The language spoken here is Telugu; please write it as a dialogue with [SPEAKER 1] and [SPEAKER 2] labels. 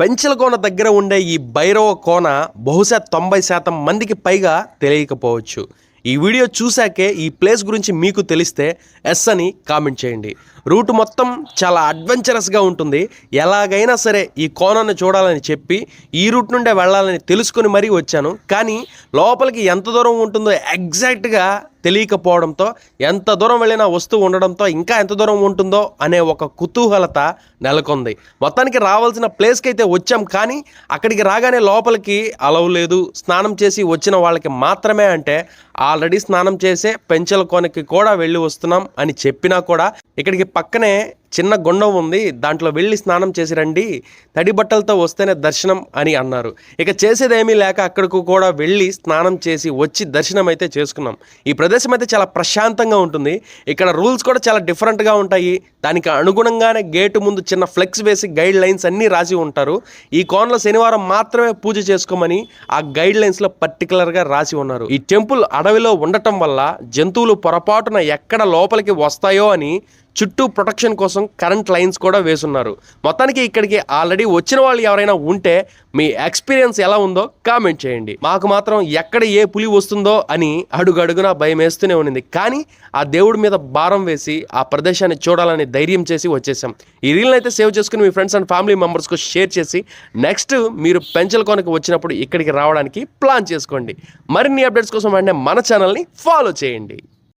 [SPEAKER 1] పెంచల కోన దగ్గర ఉండే ఈ భైరవ కోన బహుశా తొంభై శాతం మందికి పైగా తెలియకపోవచ్చు. ఈ వీడియో చూశాకే ఈ ప్లేస్ గురించి మీకు తెలిస్తే ఎస్ అని కామెంట్ చేయండి. రూట్ మొత్తం చాలా అడ్వెంచరస్గా ఉంటుంది. ఎలాగైనా సరే ఈ కోనాన్ని చూడాలని చెప్పి ఈ రూట్ నుండే వెళ్ళాలని తెలుసుకుని మరీ వచ్చాను. కానీ లోపలికి ఎంత దూరం ఉంటుందో ఎగ్జాక్ట్గా తెలియకపోవడంతో ఎంత దూరం వెళ్ళినా వస్తువు ఉండడంతో ఇంకా ఎంత దూరం ఉంటుందో అనే ఒక కుతూహలత నెలకొంది. మొత్తానికి రావాల్సిన ప్లేస్కి అయితే వచ్చాం కానీ అక్కడికి రాగానే లోపలికి అలవ్ లేదు. స్నానం చేసి వచ్చిన వాళ్ళకి మాత్రమే అంటే ఆల్రెడీ స్నానం చేసే పెంచల కోనకి కూడా వెళ్ళి వస్తున్నాం అని చెప్పినా కూడా ఇక్కడికి పక్కనే చిన్న గుండం ఉంది. దాంట్లో వెళ్ళి స్నానం చేసి రండి. తడి బట్టలతో వస్తేనే దర్శనం అని అన్నారు. ఇక చేసేదేమీ లేక అక్కడికి కూడా వెళ్ళి స్నానం చేసి వచ్చి దర్శనం అయితే చేసుకున్నాం. ఈ ప్రదేశం అయితే చాలా ప్రశాంతంగా ఉంటుంది. ఇక్కడ రూల్స్ కూడా చాలా డిఫరెంట్గా ఉంటాయి. దానికి అనుగుణంగానే గేటు ముందు చిన్న ఫ్లెక్స్ వేసి గైడ్ లైన్స్ అన్నీ రాసి ఉంటారు. ఈ కోనలో శనివారం మాత్రమే పూజ చేసుకోమని ఆ గైడ్ లైన్స్లో పర్టికులర్గా రాసి ఉన్నారు. ఈ టెంపుల్ అడవిలో ఉండటం వల్ల జంతువులు పొరపాటున ఎక్కడ లోపలికి వస్తాయో అని చుట్టూ ప్రొటెక్షన్ కోసం కరెంట్ లైన్స్ కూడా వేసున్నారు. మొత్తానికి ఇక్కడికి ఆల్రెడీ వచ్చిన వాళ్ళు ఎవరైనా ఉంటే మీ ఎక్స్పీరియన్స్ ఎలా ఉందో కామెంట్ చేయండి. మాకు మాత్రం ఎక్కడ ఏ పులి వస్తుందో అని అడుగడుగునా భయం వేస్తూనే ఉన్నింది. కానీ ఆ దేవుడి మీద భారం వేసి ఆ ప్రదేశాన్ని చూడాలని ధైర్యం చేసి వచ్చేసాం. ఈ రీల్ని అయితే సేవ్ చేసుకుని మీ ఫ్రెండ్స్ అండ్ ఫ్యామిలీ మెంబర్స్కు షేర్ చేసి నెక్స్ట్ మీరు పెంచల కొనకు వచ్చినప్పుడు ఇక్కడికి రావడానికి ప్లాన్ చేసుకోండి. మరిన్ని అప్డేట్స్ కోసం అంటే మన ఛానల్ని ఫాలో చేయండి.